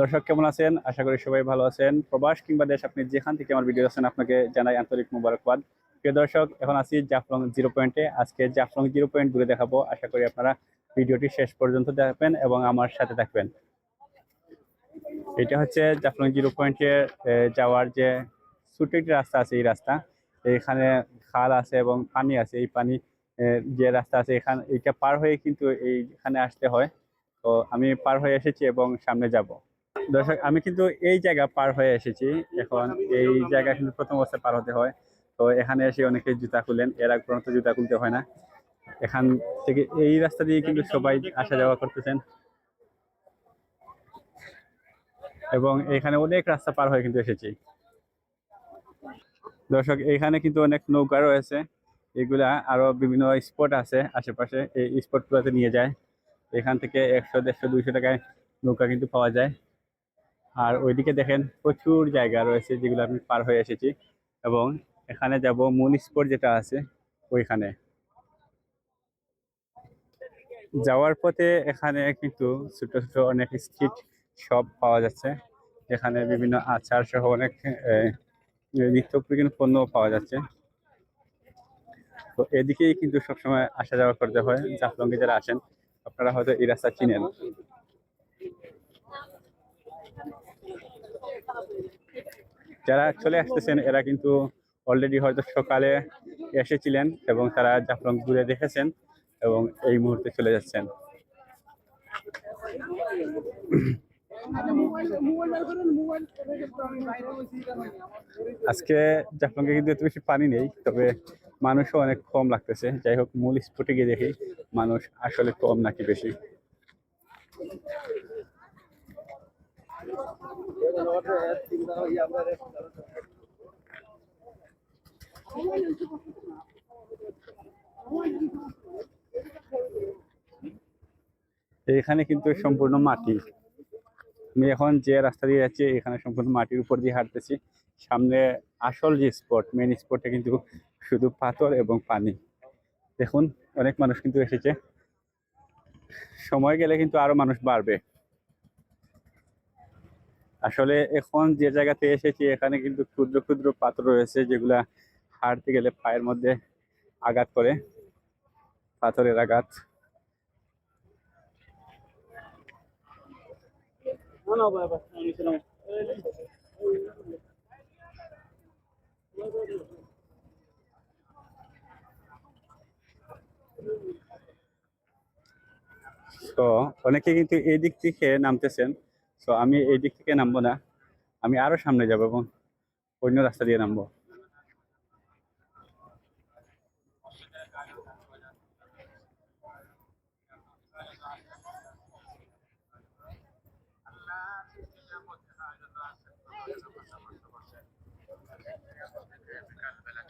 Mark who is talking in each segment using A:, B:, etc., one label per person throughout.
A: দর্শক কেমন আছেন? আশা করি সবাই ভালো আছেন। প্রবাস কিংবা দেশ, আপনি যেখান থেকে আমার ভিডিও আছেন আপনাকে জানাই আন্তরিক মুবারকবাদ। প্রিয় দর্শক, এখন আছি জাফলং জিরো পয়েন্টে। আজকে জাফলং জিরো পয়েন্ট ঘুরে দেখাবো। আশা করি আপনারা ভিডিওটি শেষ পর্যন্ত দেখবেন এবং আমার সাথে থাকবেন। এটা হচ্ছে জাফলং জিরো পয়েন্টে যাওয়ার যে ছোট একটি রাস্তা আছে, এই রাস্তা। এখানে খাল আছে এবং পানি আছে। এই পানি যে রাস্তা আছে, এখানে এটা পার হয়ে কিন্তু এইখানে আসতে হয়। তো আমি পার হয়ে এসেছি এবং সামনে যাব। দর্শক, আমি কিন্তু এই জায়গা পার হয়ে এসেছি। এখন এই জায়গা কিন্তু প্রথম অবস্থায় পার হতে হয়। তো এখানে এসে অনেকে জুতা খুলেন। এর আগ পর্যন্ত জুতা খুলতে হয় না। এখান থেকে এই রাস্তা দিয়ে কিন্তু সবাই আসা যাওয়া করতেছেন। এবং এখানে অনেক রাস্তা পার হয়ে কিন্তু এসেছি। দর্শক, এখানে কিন্তু অনেক নৌকা রয়েছে। এগুলা আরও বিভিন্ন স্পট আছে আশেপাশে। এই স্পটগুলোতে নিয়ে যায়। এখান থেকে একশো, দেড়শো, দুইশো টাকায় নৌকা কিন্তু পাওয়া যায়। আর ওইদিকে দেখেন প্রচুর জায়গা রয়েছে যেগুলো আমি পার হয়ে এসেছি। এবং এখানে যাব মূল স্পট যেটা আছে, ওইখানে। যাওয়ার পথে এখানে কিন্তু ছোট ছোট অনেক স্ট্রিট শপ পাওয়া যাচ্ছে। এখানে বিভিন্ন আচার সহ অনেক নিত্য প্রয়োজনীয় পণ্য পাওয়া যাচ্ছে। তো এদিকেই কিন্তু সবসময় আসা যাওয়া করতে হয়। জাফলঙ্গে যারা আসেন, আপনারা হয়তো এই রাস্তা চিনেন। যারা চলে আসতেছেন, এরা কিন্তু অলরেডি হয়তো সকালে এসেছিলেন এবং তারা জাফলং ঘুরে দেখেছেন এবং এই মুহূর্তে চলে যাচ্ছেন। আজকে জাফলংয়ে কিন্তু এত বেশি পানি নেই, তবে মানুষও অনেক কম লাগতেছে। যাই হোক, মূল স্পটে গিয়ে দেখি মানুষ আসলে কম নাকি বেশি। এখানে কিন্তু সম্পূর্ণ মাটি। আমি এখন যে রাস্তা দিয়ে যাচ্ছি, এখানে সম্পূর্ণ মাটির উপর দিয়ে হাঁটতেছি। সামনে আসল যে স্পট মেন স্পটে কিন্তু শুধু পাথর এবং পানি। দেখুন, অনেক মানুষ কিন্তু এসেছে। সময় গেলে কিন্তু আরও মানুষ বাড়বে। আসলে এখন যে জায়গাতে এসেছি, এখানে কিন্তু ক্ষুদ্র ক্ষুদ্র পাথর রয়েছে যেগুলা হাঁটতে গেলে পায়ের মধ্যে আঘাত করে, পাথরের আঘাত। তো অনেকে কিন্তু এই দিক থেকে নামতেছেন। তো আমি এই দিক থেকে নামবো না। আমি আরও সামনে যাব এবং অন্য রাস্তা দিয়ে নামবো।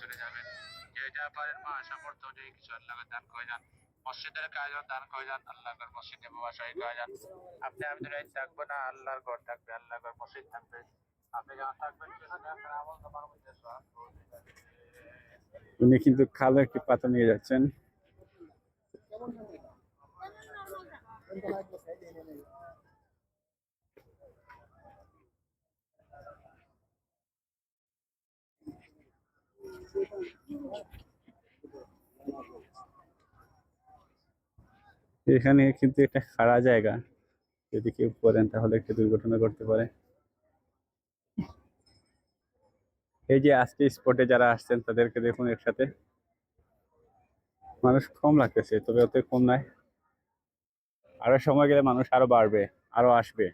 B: চলে যাবেন যেটা পারেন মা সামর্থ্য অনুযায়ী কিছু আল্লাহকে দান করে যান মসজিদের কাজ দান করে যান, আল্লাহর মসজিদে বাসায় করে যান। আপনি আমি রাইত থাকব না, আল্লাহর ঘর থাকবে, আল্লাহর ঘর মসজিদ থাকবে। আপনি যখন থাকবেন, সেখানে আপনার আমল তোমার মধ্যে
A: উনি কিন্তু কালো একটি পাথর নিয়ে যাচ্ছেন। এখানে কিন্তু একটা খাড়া জায়গা। যদি কেউ পড়েন তাহলে একটু দুর্ঘটনা করতে পারে। এই যে আজকে স্পটে যারা আসছেন তাদেরকে দেখুন একসাথে। মানুষ কম লাগতেছে, তবে অত কম নাই আরও সময় গেলে মানুষ আরও বাড়বে, আরও আসবে।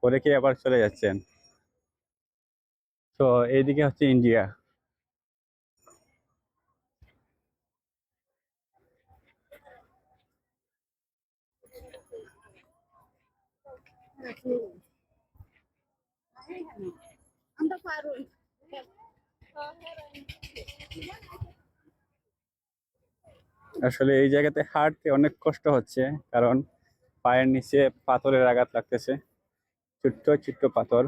A: পরে অনেকে আবার চলে যাচ্ছেন? তো এইদিকে হচ্ছে ইন্ডিয়া আসলে এই জায়গাতে হাঁটতে অনেক কষ্ট হচ্ছে, কারণ পায়ের নিচে পাথরের আঘাত লাগতেছে, ছোট্ট ছোট্ট পাথর।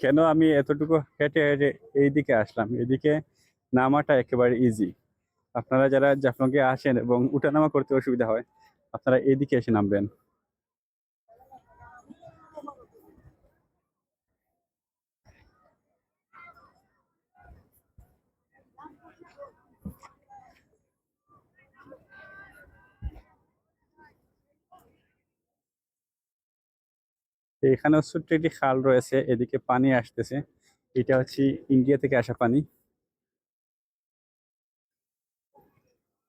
A: কেন আমি এতটুকু হেঁটে হেঁটে এইদিকে আসলাম? এদিকে নামাটা একেবারে ইজি আপনারা যারা জাফলংয়ে আসেন এবং উঠানামা করতে অসুবিধা হয়, আপনারা এইদিকে এসে নামবেন। এখানেও ছোট্ট একটি খাল রয়েছে, এদিকে পানি আসতেছে। এটা হচ্ছে ইন্ডিয়া থেকে আসা পানি।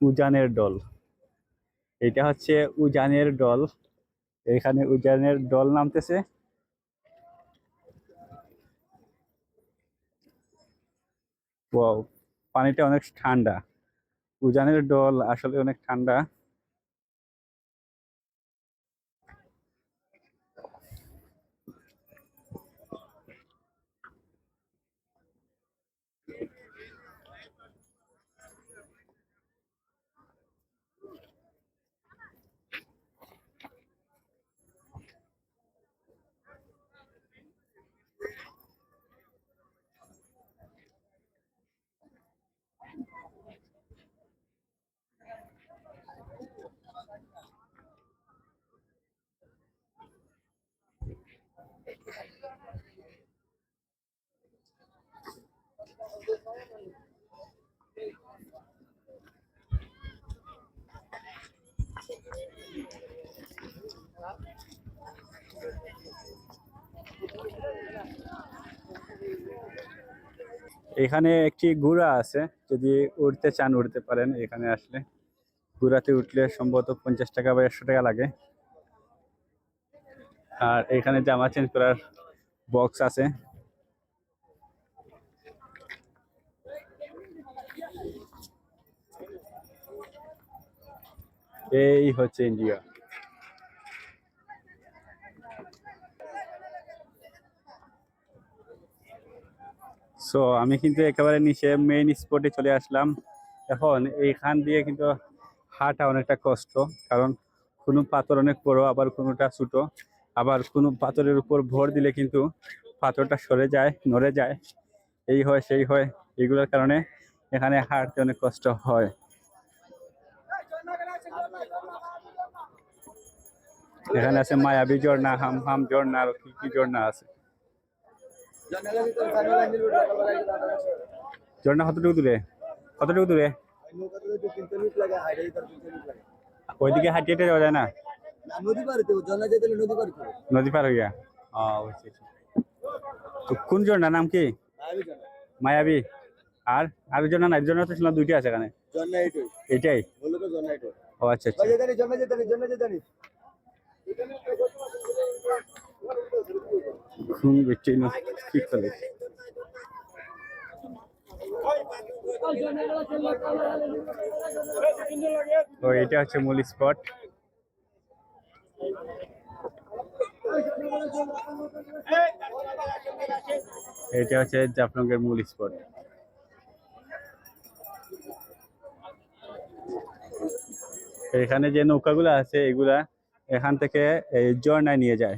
A: উজানের ডল। এটা হচ্ছে উজানের ডল। এখানে উজানের ডল নামতেছে। পানিটা অনেক ঠান্ডা। উজানের ডল আসলে অনেক ঠান্ডা। এখানে একটি ঘোড়া আছে, যদি উঠতে চান উঠতে পারেন এখানে আসলে। ঘোড়াতে উঠলে সম্ভবত পঞ্চাশ টাকা বা একশো টাকা লাগে। আর এখানে জামা চেঞ্জ করার বক্স আছে। এই হচ্ছে ইন্ডিয়া। সো আমি কিন্তু একেবারে নিচে মেইন স্পটে চলে আসলাম। এখন এইখান দিয়ে কিন্তু হাঁটা অনেকটা কষ্ট, কারণ কোনো পাথর অনেক বড়, আবার কোনোটা ছোট। আবার কোনো পাথরের উপর ভর দিলে কিন্তু পাথরটা সরে যায়, নড়ে যায়। এই হয়, সেই হয়, এগুলোর কারণে এখানে হাঁটতে অনেক কষ্ট হয়। এখানে আছে মায়াবী ঝর্ণা হাম হাম ঝর্ণা, আর কি কি ঝর্ণা আছে? ঝর্ণা কতটুকু দূরে? কতটুকু দূরে? ওইদিকে হাঁটিয়ে হেঁটে যাওয়া যায় না?
C: নদী পার নদী
A: কোন ঝর্ণা নাম কি? মায়াবী। আর আর ঝর্ণা নাই ঝর্ণা তো শুনলাম দুইটা আছে এখানে।
C: এটাই
A: ও আচ্ছা আচ্ছা।
C: জন্না যেতে নি
A: খুন বেচে না কি করে তো এটা হচ্ছে মূল স্পট এটা হচ্ছে জাফলংয়ের মূল স্পট এখানে যে নৌকাগুলো আছে, এগুলা এখান থেকে এই ঝর্ণায় নিয়ে যায়।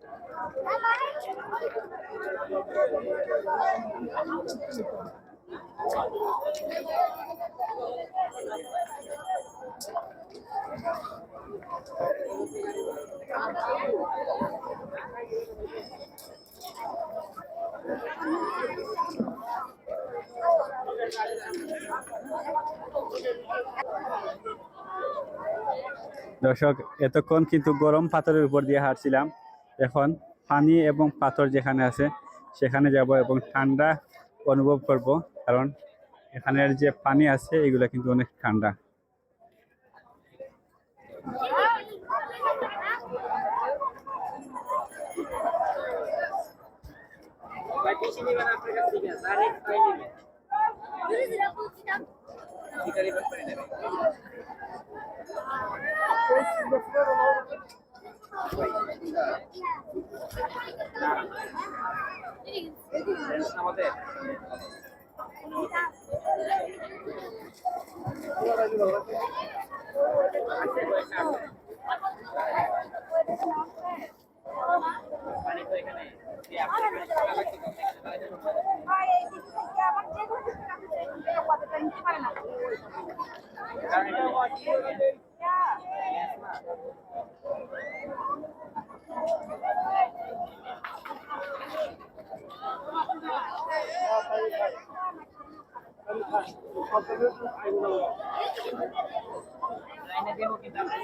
A: দর্শক এতক্ষণ কিন্তু গরম পাথরের উপর দিয়ে হাঁটছিলাম। এখন পানি এবং পাথর যেখানে আছে, সেখানে যাব এবং ঠান্ডা অনুভব করব। কারণ এখানের যে পানি আছে, এগুলো কিন্তু অনেক ঠান্ডা।
D: ঠিক আছে আমাদের পানি তো এখানে এই আপনার কাছে টাকা লাগছে কম থেকে টাকা লাগছে কম। কারণ এটা লাইনে দেবো কিন্তু আপনি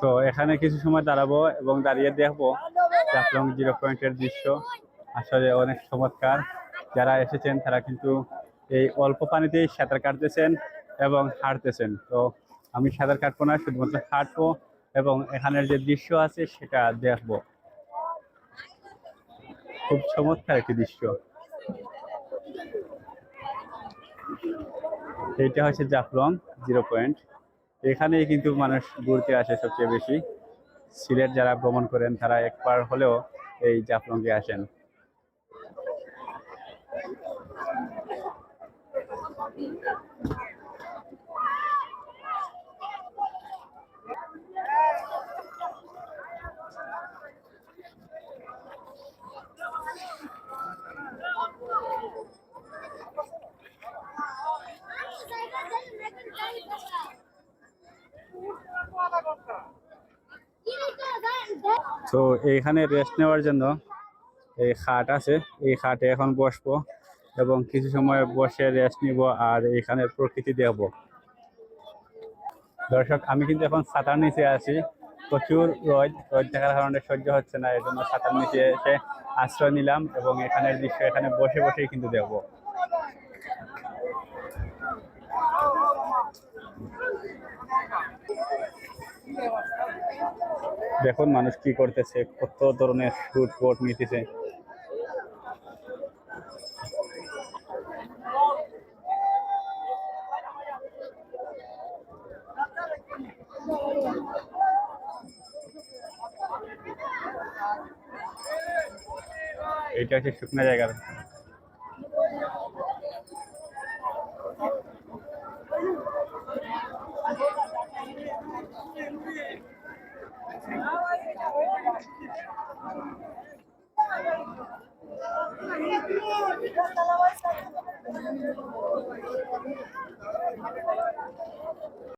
A: তো এখানে কিছু সময় দাঁড়াবো এবং দাঁড়িয়ে দেখব জাফলং জিরো পয়েন্টের দৃশ্য। আসলে অনেক চমৎকার। যারা এসেছেন, তারা কিন্তু এই অল্প পানিতেই সাঁতার কাটতেছেন এবং হাঁটতেছেন। তো আমি সাঁতার কাটবো না, শুধুমাত্র হাঁটবো এবং এখানের যে দৃশ্য আছে, সেটা দেখব। খুব চমৎকার একটি দৃশ্য। এইটা হচ্ছে জাফলং জিরো পয়েন্ট। এখানেই কিন্তু মানুষ ঘুরতে আসে সবচেয়ে বেশি। সিলেট যারা ভ্রমণ করেন, তারা একবার হলেও এই জাফলঙ্গে আসেন। তো এইখানে রেস্ট নেওয়ার জন্য এই খাট আছে। এই খাটে এখন বসবো এবং কিছু সময় বসে রেস্ট নিব আর এখানে প্রকৃতি দেখব। দর্শক, আমি কিন্তু এখন ছাতার নিচে আছি। প্রচুর রোদ রোদ থাকার কারণে সহ্য হচ্ছে না এই জন্য ছাতার নিচে এসে আশ্রয় নিলাম এবং এখানের দৃশ্য এখানে বসে বসেই কিন্তু দেখব। দেখুন মানুষ কি করতেছে কত ধরনের শুট কোট নিতেছে। এইটা হচ্ছে শুকনো জায়গা।